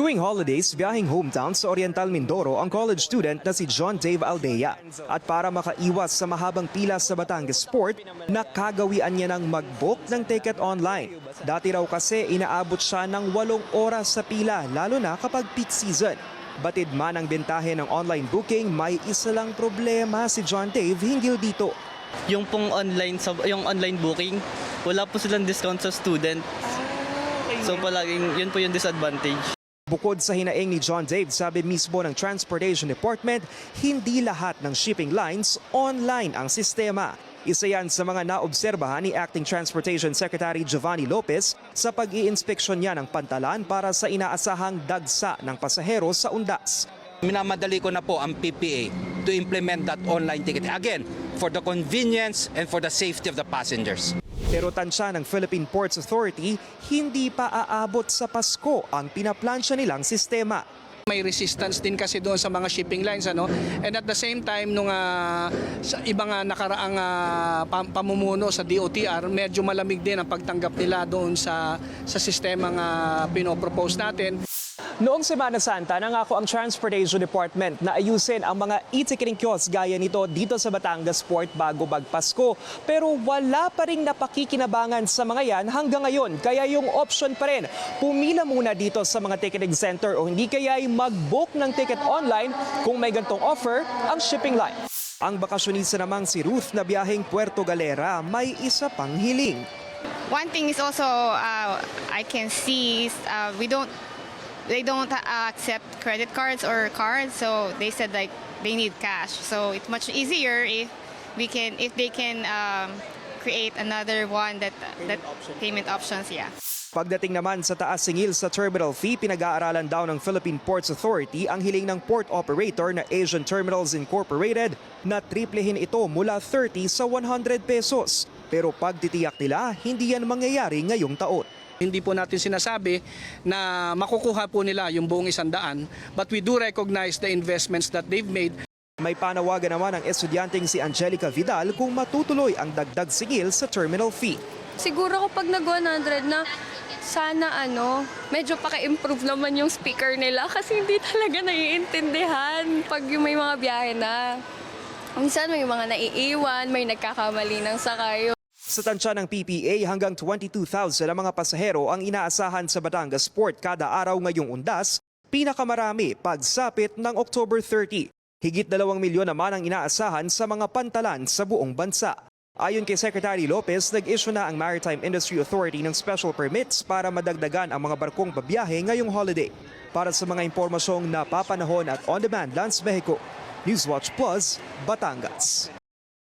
Tuwing holidays, biyahing hometown sa Oriental Mindoro ang college student na si John Dave Aldea. At para makaiwas sa mahabang pila sa Batangas Port, nakagawian niya ng mag-book ng ticket online. Dati raw kasi inaabot siya ng walong oras sa pila, lalo na kapag peak season. Batid man ang bentahe ng online booking, may isa lang problema si John Dave hinggil dito. Yung pong online yung online booking, wala po silang discount sa student. So palaging yun po yung disadvantage. Bukod sa hinaing ni John Dave, sabi mismo ng Transportation Department, hindi lahat ng shipping lines online ang sistema. Isa yan sa mga naobserbahan ni Acting Transportation Secretary Giovanni Lopez sa pag-iinspeksyon niya ng pantalan para sa inaasahang dagsa ng pasahero sa undas. Minamadali ko na po ang PPA to implement that online ticket. Again, for the convenience and for the safety of the passengers. Pero tansya ng Philippine Ports Authority, hindi pa aabot sa Pasko ang pinaplansya nilang sistema. may resistance din kasi doon sa mga shipping lines ano and at the same time nung ah, sa ibang ah, nakaraang ah, pam- pamumuno sa DOTR medyo malamig din ang pagtanggap nila doon sa sa sistemang uh, pinopropose natin Noong Semana Santa, nangako ang Transportation Department na ayusin ang mga e-ticketing kiosk gaya nito dito sa Batangas Port bago magpasko. Pero wala pa rin napakikinabangan sa mga yan hanggang ngayon. Kaya yung option pa rin, pumila muna dito sa mga ticketing center o hindi kaya ay mag-book ng ticket online kung may gantong offer ang shipping line. Ang bakasyonista namang si Ruth na biyaheng Puerto Galera may isa pang hiling. One thing is also uh, I can see uh, we don't they don't uh, accept credit cards or cards, so they said like they need cash. So it's much easier if we can if they can um, create another one that that payment options. Yeah. Pagdating naman sa taas singil sa terminal fee, pinag-aaralan daw ng Philippine Ports Authority ang hiling ng port operator na Asian Terminals Incorporated na triplehin ito mula 30 sa 100 pesos. Pero pagtitiyak nila, hindi yan mangyayari ngayong taon. Hindi po natin sinasabi na makukuha po nila yung buong isandaan but we do recognize the investments that they've made May panawagan naman ang estudyanteng si Angelica Vidal kung matutuloy ang dagdag singil sa terminal fee. Siguro kapag nag-100 na, sana ano, medyo paka-improve naman yung speaker nila kasi hindi talaga naiintindihan pag yung may mga biyahe na. Minsan may mga naiiwan, may nagkakamali ng sakay. Sa tansya ng PPA, hanggang 22,000 ang mga pasahero ang inaasahan sa Batangas Port kada araw ngayong undas, pinakamarami pagsapit ng October 30. Higit 2 milyon naman ang inaasahan sa mga pantalan sa buong bansa. Ayon kay Secretary Lopez, nag-issue na ang Maritime Industry Authority ng special permits para madagdagan ang mga barkong babiyahe ngayong holiday. Para sa mga impormasyong napapanahon at on-demand Lance Mexico, Newswatch Plus, Batangas.